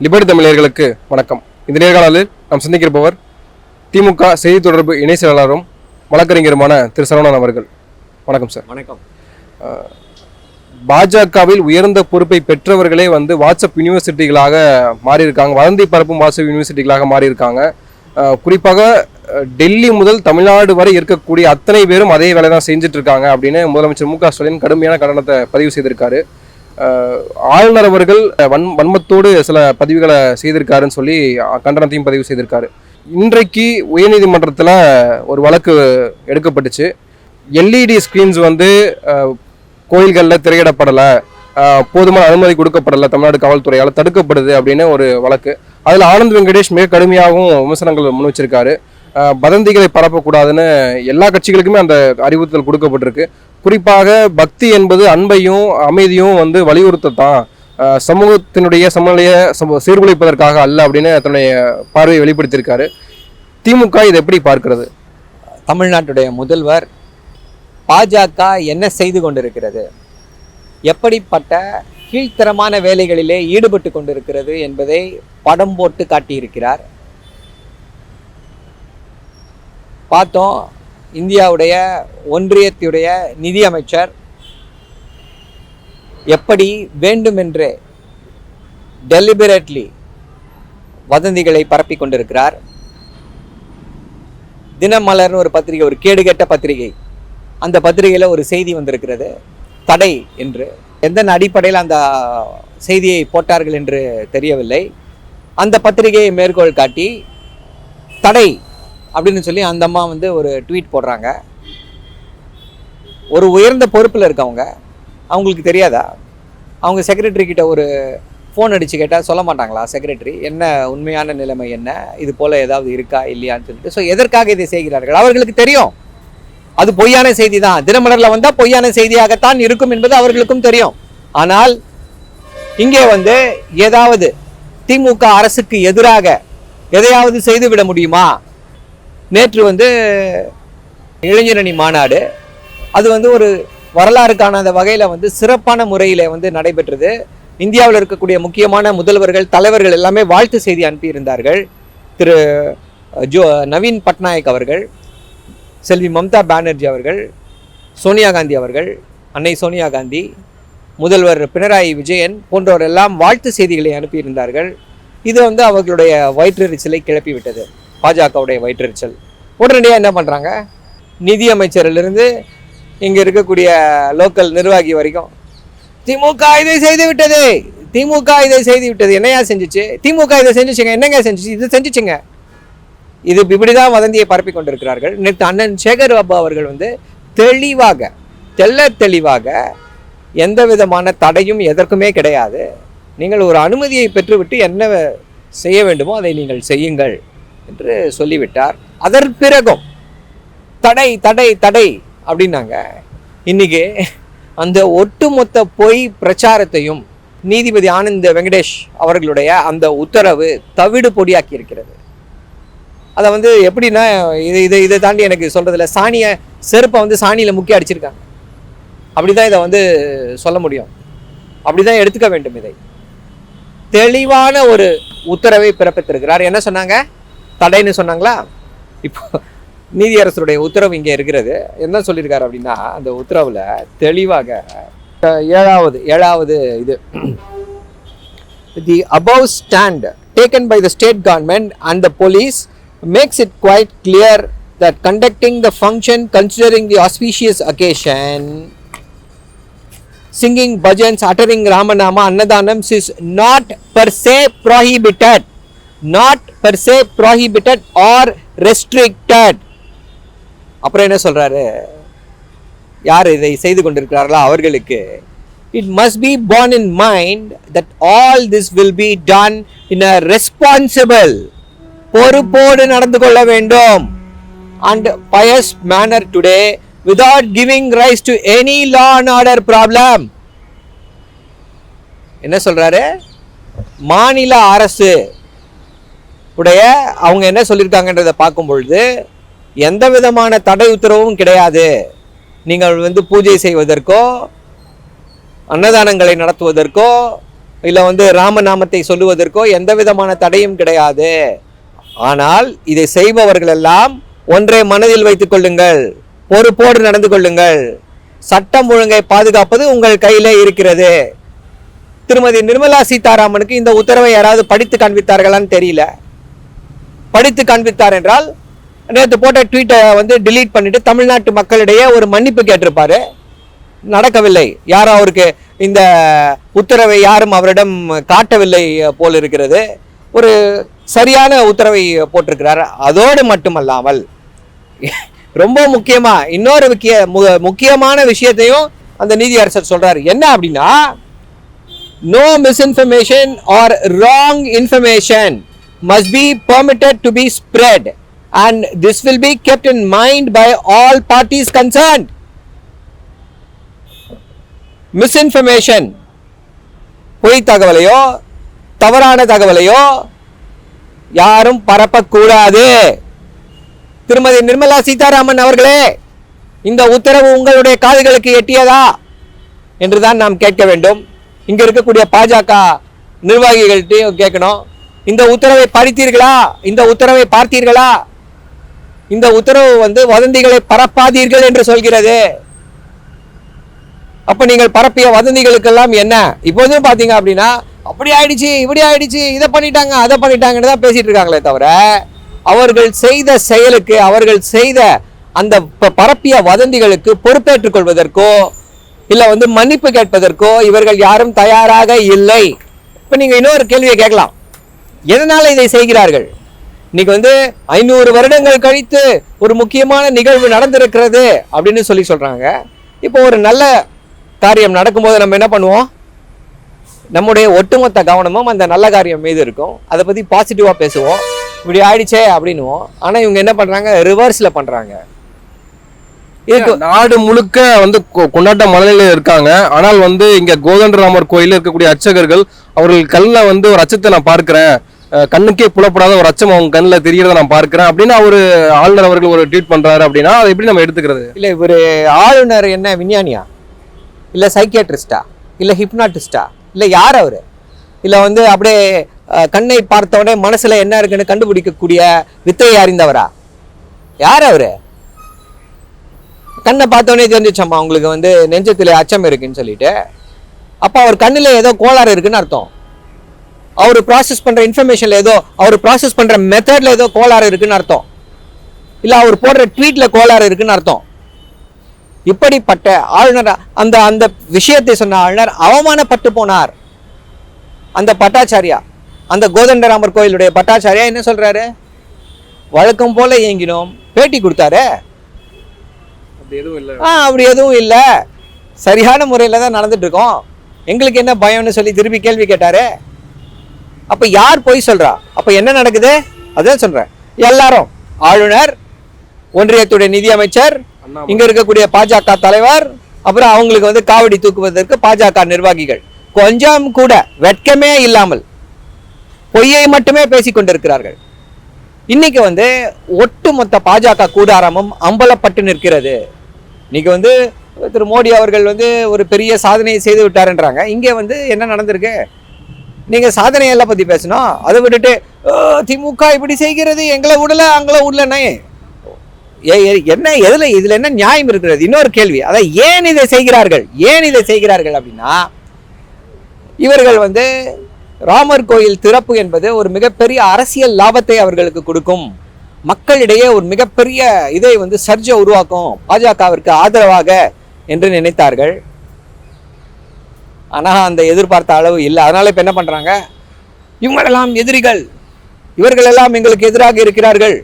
Liberty தமிழர்களுக்கு வணக்கம். இந்த நேர்காணலில் நாம் சந்திக்கிறப்பவர் திமுக செய்தி தொடர்பு இணை செயலாளரும் வழக்கறிஞருமான திரு. சரவணன் அவர்கள். வணக்கம் சார். வணக்கம். பாஜகவில் உயர்ந்த பொறுப்பை பெற்றவர்களே வந்து வாட்ஸ்அப் யூனிவர்சிட்டிகளாக மாறியிருக்காங்க. வதந்தி பரப்பும் வாட்ஸ்அப் யூனிவர்சிட்டிகளாக மாறியிருக்காங்க. குறிப்பாக டெல்லி முதல் தமிழ்நாடு வரை இருக்கக்கூடிய அத்தனை பேரும் அதே வேலை தான் செஞ்சுட்டு இருக்காங்க அப்படின்னு முதலமைச்சர் மு க ஸ்டாலின் கடுமையான கண்டனத்தை பதிவு செய்திருக்காரு. ஆளுநர் அவர்கள் வன் வன்மத்தோடு சில பதிவுகளை செய்திருக்காருன்னு சொல்லி கண்டனத்தையும் பதிவு செய்திருக்காரு. இன்றைக்கு உயர்நீதிமன்றத்தில் ஒரு வழக்கு எடுக்கப்பட்டுச்சு. எல்இடி ஸ்க்ரீன்ஸ் வந்து கோயில்களில் திரையிடப்படலை போதுமான அனுமதி கொடுக்கப்படலை தமிழ்நாடு காவல்துறையால் தடுக்கப்படுது அப்படின்னு ஒரு வழக்கு. அதில் ஆனந்த் வெங்கடேஷ் மிக கடுமையாகவும் விமர்சனங்கள் முன் வச்சிருக்காரு. வதந்திகளை பரப்பக்கூடாதுன்னு எல்லா கட்சிகளுக்குமே அந்த அறிவுறுத்தல் கொடுக்கப்பட்டிருக்கு. குறிப்பாக பக்தி என்பது அன்பையும் அமைதியும் வந்து வலியுறுத்தத்தான். சமூகத்தினுடைய சமநிலையை சம சீர்குலைப்பதற்காக அல்ல அப்படின்னு தன்னுடைய பார்வையை வெளிப்படுத்தியிருக்காரு. திமுக இதை எப்படி பார்க்கிறது? தமிழ்நாட்டுடைய முதல்வர் பாஜக என்ன செய்து கொண்டிருக்கிறது? எப்படிப்பட்ட கீழ்த்தரமான வேலைகளிலே ஈடுபட்டு கொண்டிருக்கிறது என்பதை படம் போட்டு காட்டியிருக்கிறார். பார்த்தோம் இந்தியாவுடைய ஒன்றியத்துடைய நிதியமைச்சர் எப்படி வேண்டுமென்றே டெலிபரேட்லி வதந்திகளை பரப்பிக் கொண்டிருக்கிறார். தினமலர்னு ஒரு பத்திரிகை ஒரு கேடுகெட்ட பத்திரிகை. அந்த பத்திரிகையில் ஒரு செய்தி வந்திருக்கிறது. தடை என்று. எந்த அடிப்படையில் அந்த செய்தியை போட்டார்கள் என்று தெரியவில்லை. அந்த பத்திரிகையை மேற்கோள் காட்டி தடை அப்படின்னு சொல்லி அந்த அம்மா வந்து ஒரு ட்வீட் போடுறாங்க. ஒரு உயர்ந்த பொறுப்பில் இருக்கவங்க அவங்களுக்கு தெரியாதா? அவங்க செக்ரட்டரி கிட்ட ஒரு ஃபோன் அடித்து கேட்டால் சொல்ல மாட்டாங்களா? செக்ரட்டரி என்ன உண்மையான நிலைமை என்ன? இது போல் ஏதாவது இருக்கா? இல்லையான்னு சொல்லிட்டு. ஸோ எதற்காக இதை செய்கிறார்கள்? அவர்களுக்கு தெரியும். அது பொய்யான செய்தி தான். தினமலரில் வந்தால் பொய்யான செய்தியாகத்தான் இருக்கும் என்பது அவர்களுக்கும் தெரியும். ஆனால் இங்கே வந்து ஏதாவது திமுக அரசுக்கு எதிராக எதையாவது செய்துவிட முடியுமா? நேற்று வந்து இளைஞரணி மாநாடு. அது வந்து ஒரு வரலாறு காணாத வகையில் வந்து சிறப்பான முறையில் வந்து நடைபெற்றது. இந்தியாவில் இருக்கக்கூடிய முக்கியமான முதல்வர்கள் தலைவர்கள் எல்லாமே வாழ்த்து செய்தி அனுப்பியிருந்தார்கள். திரு ஜோ நவீன் பட்நாயக் அவர்கள் செல்வி மம்தா பானர்ஜி அவர்கள் சோனியா காந்தி அவர்கள் அன்னை சோனியா காந்தி முதல்வர் பினராயி விஜயன் போன்றோர் எல்லாம் வாழ்த்து செய்திகளை அனுப்பியிருந்தார்கள். இது வந்து அவர்களுடைய வயிற்றெரிச்சலை கிளப்பி விட்டது பாஜகவுடைய வயிற்றுச்சல். உடனடியாக என்ன பண்ணுறாங்க நிதியமைச்சரிலிருந்து இங்கே இருக்கக்கூடிய லோக்கல் நிர்வாகி வரைக்கும் திமுக இதை செய்து விட்டது. திமுக இதை செய்து விட்டது. என்னையா செஞ்சுச்சு? திமுக இதை செஞ்சிச்சுங்க. என்னங்க செஞ்சுச்சு? இது செஞ்சிச்சுங்க. இது இப்படி தான் வதந்தியை பரப்பி கொண்டிருக்கிறார்கள். நேற்று அண்ணன் சேகர் பாபு அவர்கள் வந்து தெளிவாக தெள்ள தெளிவாக எந்த விதமான தடையும் எதற்குமே கிடையாது. நீங்கள் ஒரு அனுமதியை பெற்றுவிட்டு என்ன செய்ய வேண்டுமோ அதை நீங்கள் செய்யுங்கள். என்று சொல்லிவிட்டார். அதன் பிறகும் தடை தடை தடை அப்படின்னாங்க. இன்னைக்கு அந்த ஒட்டுமொத்த பொய் பிரச்சாரத்தையும் நீதிபதி ஆனந்த் வெங்கடேஷ் அவர்களுடைய அந்த உத்தரவு தவிடு பொடியாக்கி இருக்கிறது. அதை வந்து எப்படின்னா இது இதை இதை தாண்டி எனக்கு சொல்கிறதில்ல சாணியை செருப்பை வந்து சாணியில் முக்கிய அடிச்சிருக்காங்க. அப்படி தான் இதை வந்து சொல்ல முடியும். அப்படி தான் எடுத்துக்க வேண்டும் இதை. தெளிவான ஒரு உத்தரவை பிறப்பித்திருக்கிறார். என்ன சொன்னாங்க? தடைன்னு சொன்னாங்களா இப்போ நீதியரசருடைய உத்தரவு இங்கே இருக்கிறது என்ன சொல்லியிருக்காரு அப்படின்னா அந்த உத்தரவில் தெளிவாக ஏழாவது ஏழாவது இது the above stand taken by the state government and the police makes it quite clear that conducting the function considering the auspicious occasion singing bhajans uttering Ramanama annadanam is not per se prohibited not per se prohibited or restricted அப்புறம் என்ன சொல்கிறாரு யார் இதை செய்து கொண்டிருக்கிறார்களோ? அவர்களுக்கு it must be borne in mind that all this will be done in a responsible பொறுப்போடு நடந்து கொள்ள வேண்டும். And bias manner today without giving rise to any law and order problem என்ன சொல்றாரு? மாநில அரசு உடைய அவங்க என்ன சொல்லியிருக்காங்கன்றதை பார்க்கும் பொழுது எந்த விதமான தடை உத்தரவும் கிடையாது. நீங்கள் வந்து பூஜை செய்வதற்கோ அன்னதானங்களை நடத்துவதற்கோ இல்லை வந்து ராமநாமத்தை சொல்லுவதற்கோ எந்த விதமான தடையும் கிடையாது. ஆனால் இதை செய்பவர்கள் எல்லாம் ஒன்றை மனதில் வைத்துக் கொள்ளுங்கள். பொறுப்போடு நடந்து கொள்ளுங்கள். சட்டம் ஒழுங்கை பாதுகாப்பது உங்கள் கையிலே இருக்கிறது. திருமதி நிர்மலா சீதாராமனுக்கு இந்த உத்தரவை யாராவது படித்து காண்பித்தார்களான்னு தெரியல. படித்து காண்பித்தார் என்றால் நேற்று போட்ட ட்வீட்டை வந்து டிலீட் பண்ணிட்டு தமிழ்நாட்டு மக்களிடையே ஒரு மன்னிப்பு கேட்டிருப்பாரு. நடக்கவில்லை. யாரும் அவருக்கு இந்த உத்தரவை யாரும் அவரிடம் காட்டவில்லை போல் இருக்கிறது. ஒரு சரியான உத்தரவை போட்டிருக்கிறார். அதோடு மட்டுமல்லாமல் ரொம்ப முக்கியமாக இன்னொரு முக்கிய மு- முக்கியமான விஷயத்தையும் அந்த நீதியரசர் சொல்கிறார் என்ன அப்படின்னா no misinformation or wrong information must be permitted to be spread. And this will be kept in mind by all parties concerned. Misinformation பொய் தகவலையோ தவறான தகவலையோ யாரும் பரப்பக்கூடாது. திருமதி நிர்மலா சீதாராமன் அவர்களே இந்த உத்தரவு உங்களுடைய காதுகளுக்கு எட்டியதா? என்றுதான் நாம் கேட்க வேண்டும். இங்கே இருக்கக்கூடிய பாஜக நிர்வாகிகள்கிட்டையும் கேட்கணும். இந்த உத்தரவை படித்தீர்களா? இந்த உத்தரவை பார்த்தீர்களா? இந்த உத்தரவு வந்து வதந்திகளை பரப்பாதீர்கள் என்று சொல்கிறது. அப்ப நீங்கள் பரப்பிய வதந்திகளுக்கெல்லாம் என்ன? இப்போதும் பாத்தீங்க அப்படின்னா அப்படி ஆயிடுச்சு இப்படி ஆயிடுச்சு இதை பண்ணிட்டாங்க அதை பண்ணிட்டாங்கன்னு தான் பேசிட்டு இருக்காங்களே தவிர அவர்கள் செய்த செயலுக்கு அவர்கள் செய்த அந்த பரப்பிய வதந்திகளுக்கு பொறுப்பேற்றுக் கொள்வதற்கோ இல்ல வந்து மன்னிப்பு கேட்பதற்கோ இவர்கள் யாரும் தயாராக இல்லை. இப்ப நீங்க இன்னொரு கேள்வியை கேட்கலாம். எதனால் இதை செய்கிறார்கள்? இன்னைக்கு வந்து ஐநூறு வருடங்கள் கழித்து ஒரு முக்கியமான நிகழ்வு நடந்திருக்கிறது அப்படின்னு சொல்லி சொல்கிறாங்க இப்போ ஒரு நல்ல காரியம் நடக்கும்போது நம்ம என்ன பண்ணுவோம்? நம்முடைய ஒட்டுமொத்த கவனமும் அந்த நல்ல காரியம் மீது இருக்கும். அதை பற்றி பாசிட்டிவாக பேசுவோம். இப்படி ஆயிடுச்சே அப்படின்னுவோம். ஆனால் இவங்க என்ன பண்ணுறாங்க ரிவர்ஸில் பண்ணுறாங்க இதுக்கு நாடு முழுக்க வந்து கொண்டாட்ட மனநிலையில் இருக்காங்க. ஆனால் வந்து இங்க கோதண்டராமர் கோயிலில் இருக்கக்கூடிய அர்ச்சகர்கள் அவர்கள் கல்ல வந்து ஒரு அச்சத்தை நான் பார்க்கிறேன். கண்ணுக்கே புலப்படாத ஒரு அச்சம் அவங்க கண்ணில் தெரியறத நான் பார்க்கிறேன். அப்படின்னு அவர் ஆளுநர் அவர்கள் ஒரு ட்வீட் பண்ணுறாரு அப்படின்னா அதை எப்படி நம்ம எடுத்துக்கிறது? இல்லை இவர் ஆளுநர் என்ன விஞ்ஞானியா? இல்லை சைக்கியாட்ரிஸ்டா இல்லை ஹிப்னாட்டிஸ்டா இல்லை யார் அவர்? இல்லை வந்து அப்படியே கண்ணை பார்த்தவொடனே மனசில் என்ன இருக்குன்னு கண்டுபிடிக்கக்கூடிய வித்தையை அறிந்தவரா? யார் அவர்? கண்ணை பார்த்த உடனே தெரிஞ்சிச்சம்மா உங்களுக்கு வந்து நெஞ்சத்தில் அச்சம் இருக்குன்னு சொல்லிட்டு. அப்போ அவர் கண்ணில் ஏதோ கோளாறு இருக்குன்னு அர்த்தம். அவர் ப்ராசஸ் பண்ற இன்ஃபர்மேஷன்ல ஏதோ அவர் ப்ராசஸ் பண்ற மெத்தட்ல ஏதோ கோளாறு இருக்குன்னு அர்த்தம். இல்ல அவர் போடுற ட்வீட்ல கோளாறு இருக்குன்னு அர்த்தம். இப்படிப்பட்ட ஆளுநர் அந்த அந்த விஷயத்தை சொன்ன ஆளுநர் அவமானப்பட்டு போனார். அந்த பட்டாச்சாரியா அந்த கோதண்டராமர் கோயிலுடைய பட்டாச்சாரியா என்ன சொல்றாரு? வழக்கம் போல இயங்கினோம். பேட்டி கொடுத்தாரு. ஆ அப்படி எதுவும் இல்லை. சரியான முறையில் தான் நடந்துட்டு இருக்கோம். எங்களுக்கு என்ன பயம்னு சொல்லி திருப்பி கேள்வி கேட்டாரு. அப்ப யார் போய் சொல்றா? அப்ப என்ன நடக்குது? அதான் சொல்றேன். எல்லாரும் ஆளுநர் ஒன்றியத்துடைய நிதியமைச்சர். இங்க இருக்கக்கூடிய பாஜக தலைவர் அப்புறம் அவங்களுக்கு வந்து காவடி தூக்குவதற்கு பாஜக நிர்வாகிகள். கொஞ்சம் கூட வெட்கமே இல்லாமல் பொய்யை மட்டுமே பேசிக் கொண்டிருக்கிறார்கள். இன்னைக்கு வந்து ஒட்டுமொத்த பாஜக கூடாரமும் அம்பலப்பட்டு நிற்கிறது. இன்னைக்கு வந்து திரு மோடி அவர்கள் வந்து ஒரு பெரிய சாதனையை செய்து விட்டாருன்றாங்க. இங்கே வந்து என்ன நடந்திருக்கு? நீங்கள் சாதனையெல்லாம் பற்றி பேசணும் அதை விட்டுட்டு திமுக இப்படி செய்கிறது எங்களை விடல அங்களை விடலனே ஏ- ஏ- என்ன எதில் இதில் என்ன நியாயம் இருக்கிறது? இன்னொரு கேள்வி. அதான் ஏன் இதை செய்கிறார்கள்? ஏன் இதை செய்கிறார்கள் அப்படின்னா இவர்கள் வந்து ராமர் கோயில் திறப்பு என்பது ஒரு மிகப்பெரிய அரசியல் லாபத்தை அவர்களுக்கு கொடுக்கும். மக்களிடையே ஒரு மிகப்பெரிய இதை வந்து சர்ஜை உருவாக்கும். பாஜகவிற்கு ஆதரவாக என்று நினைத்தார்கள். ஆனால் அந்த எதிர்பார்த்த அளவு இல்லை. அதனால இப்போ என்ன பண்றாங்க? இவங்களெல்லாம் எதிரிகள். இவர்களெல்லாம் எங்களுக்கு எதிராக இருக்கிறார்கள்.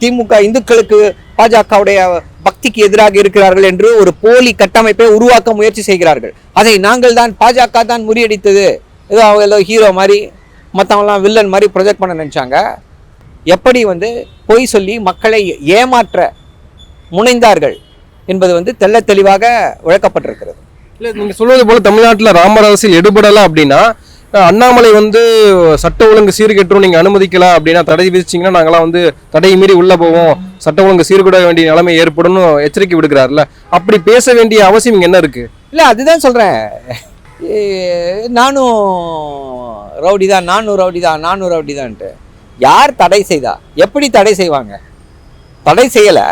திமுக இந்துக்களுக்கு பாஜகவுடைய பக்திக்கு எதிராக இருக்கிறார்கள் என்று ஒரு போலி கட்டமைப்பை உருவாக்க முயற்சி செய்கிறார்கள். அதை நாங்கள் தான் பாஜக தான் முறியடித்தது. ஏதோ அவங்க ஏதோ ஹீரோ மாதிரி மற்றவங்களாம் வில்லன் மாதிரி ப்ரொஜெக்ட் பண்ண நினைச்சாங்க. எப்படி வந்து பொய் சொல்லி மக்களை ஏமாற்ற முனைந்தார்கள் என்பது வந்து தெள்ள தெளிவாக விளக்கப்பட்டிருக்கிறது. இல்லை நீங்கள் சொல்வது போல் தமிழ்நாட்டில் ராமர் அரசியல் எடுபடல அப்படின்னா அண்ணாமலை வந்து சட்ட ஒழுங்கு சீர்கெட்டும் நீங்கள் அனுமதிக்கலாம் அப்படின்னா தடை விதிச்சிங்கன்னா நாங்களாம் வந்து தடையை மீறி உள்ளே போவோம். சட்ட ஒழுங்கு சீர்குட வேண்டிய நிலைமை ஏற்படும்னு எச்சரிக்கை விடுக்கிறார்ல அப்படி பேச வேண்டிய அவசியம் இங்கே என்ன இருக்குது இல்லை அதுதான் சொல்கிறேன் நானும் ரவுடி தான் நானும் ரவுடி தான் நானும் ரவுடி தான்ட்டு. யார் தடை செய்தா? எப்படி தடை செய்வாங்க? தடை செய்யலை.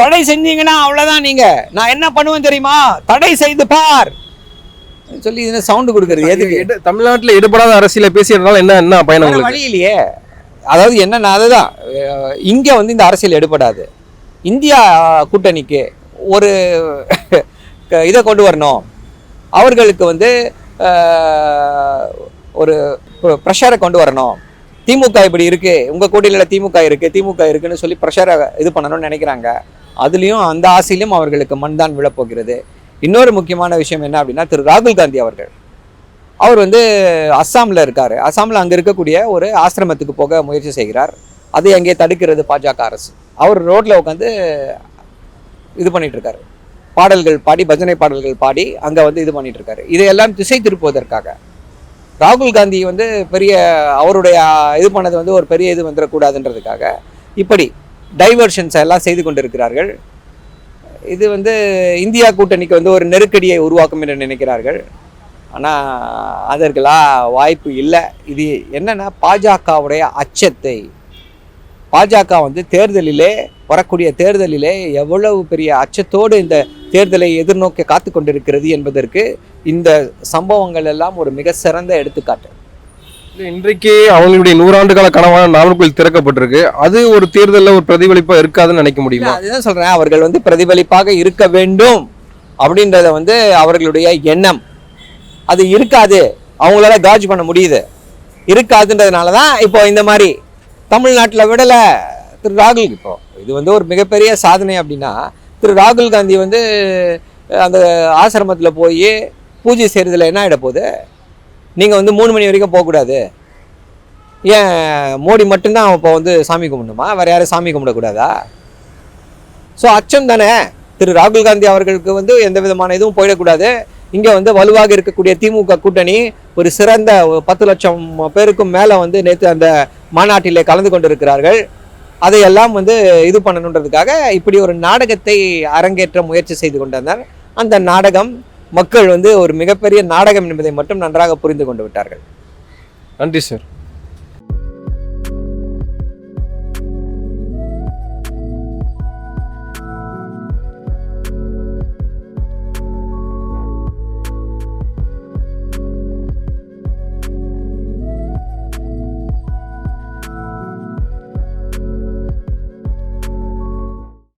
தடை செஞ்சீங்கன்னா அவ்வளோதான் நீங்கள் நான் என்ன பண்ணுவேன் தெரியுமா? தடை செய்து பார். சொல்லி இதுல சவுண்டு கொடுக்குறது. எதுக்கு? தமிழ்நாட்டுல எடுபடாத அரசியல பேசியதுனால என்ன என்ன உங்களுக்கு? வழி இல்லையே. அதாவது என்னன்னா அதுதான். இங்க வந்து இந்த அரசியல் எடுபடாது. இந்தியா கூட்டணிக்கு ஒரு இதை கொண்டு வரணும். அவர்களுக்கு வந்து ஒரு ப்ரெஷரை கொண்டு வரணும். திமுக இப்படி இருக்கு. உங்க கூட்டணியில் திமுக இருக்கு. திமுக இருக்குன்னு சொல்லி ப்ரெஷரை இது பண்ணணும்னு நினைக்கிறாங்க. அதுலேயும் அந்த ஆசையிலும் அவர்களுக்கு மண் தான் விழப்போகிறது. இன்னொரு முக்கியமான விஷயம் என்ன அப்படின்னா திரு ராகுல் காந்தி அவர்கள். அவர் வந்து அஸ்ஸாமில் இருக்கார். அஸ்ஸாமில் அங்கே இருக்கக்கூடிய ஒரு ஆசிரமத்துக்கு போக முயற்சி செய்கிறார். அதை அங்கே தடுக்கிறது பாஜக அரசு. அவர் ரோட்டில் உட்காந்து இது பண்ணிகிட்ருக்காரு பாடல்கள் பாடி பஜனை பாடல்கள் பாடி அங்கே வந்து இது பண்ணிகிட்ருக்காரு இதையெல்லாம் திசை திருப்புவதற்காக. ராகுல் காந்தி வந்து பெரிய அவருடைய இது பண்ணது வந்து ஒரு பெரிய இது வந்துடக்கூடாதுன்றதுக்காக. இப்படி டைவர்ஷன்ஸ் எல்லாம் செய்து கொண்டிருக்கிறார்கள். இது வந்து இந்தியா கூட்டணிக்கு வந்து ஒரு நெருக்கடியை உருவாக்கும் என்று நினைக்கிறார்கள். ஆனால் அதற்கெல்லாம் வாய்ப்பு இல்லை. இது என்னென்னா பாஜகவுடைய அச்சத்தை. பாஜக வந்து தேர்தலிலே வரக்கூடிய தேர்தலிலே எவ்வளவு பெரிய அச்சத்தோடு இந்த தேர்தலை எதிர்நோக்கி காத்து கொண்டிருக்கிறது என்பதற்கு இந்த சம்பவங்கள் எல்லாம் ஒரு மிக சிறந்த எடுத்துக்காட்டு. இன்றைக்கு அவங்களுடைய நூறாண்டு கால கனவான நாமக்கல் திறக்கப்பட்டிருக்கு. அது ஒரு தேர்தலில் ஒரு பிரதிபலிப்பா இருக்காதுன்னு நினைக்க முடியுமா? அதுதான் சொல்றேன். அவர்கள் வந்து பிரதிபலிப்பாக இருக்க வேண்டும் அப்படின்றத வந்து அவர்களுடைய எண்ணம். அது இருக்காது. அவங்களால காஜ் பண்ண முடியுது. இருக்காதுன்றதுனால தான் இப்போ இந்த மாதிரி தமிழ்நாட்டில் விடலை. திரு ராகுல் இப்போ. இது வந்து ஒரு மிகப்பெரிய சாதனை அப்படின்னா திரு ராகுல் காந்தி வந்து அந்த ஆசிரமத்தில் போய் பூஜை செய்கிறதுல என்ன ஆகிட போகுது? நீங்கள் வந்து மூணு மணி வரைக்கும் போகக்கூடாது. ஏன் மோடி மட்டும்தான் இப்போ வந்து சாமி கும்பிடணுமா? வேறு யாரும் சாமி கும்பிடக்கூடாதா? ஸோ அச்சம் தானே. திரு ராகுல் காந்தி அவர்களுக்கு வந்து எந்த விதமான இதுவும் போயிடக்கூடாது. இங்கே வந்து வலுவாக இருக்கக்கூடிய திமுக கூட்டணி ஒரு சிறந்த பத்து லட்சம் பேருக்கும் மேலே வந்து நேற்று அந்த மாநாட்டிலே கலந்து கொண்டிருக்கிறார்கள். அதையெல்லாம் வந்து இது பண்ணணுன்றதுக்காக இப்படி ஒரு நாடகத்தை அரங்கேற்ற முயற்சி செய்து கொண்டிருந்தார். அந்த நாடகம் மக்கள் வந்து ஒரு மிகப்பெரிய நாடகம் என்பதை மட்டும் நன்றாக புரிந்து கொண்டு விட்டார்கள். நன்றி சார்.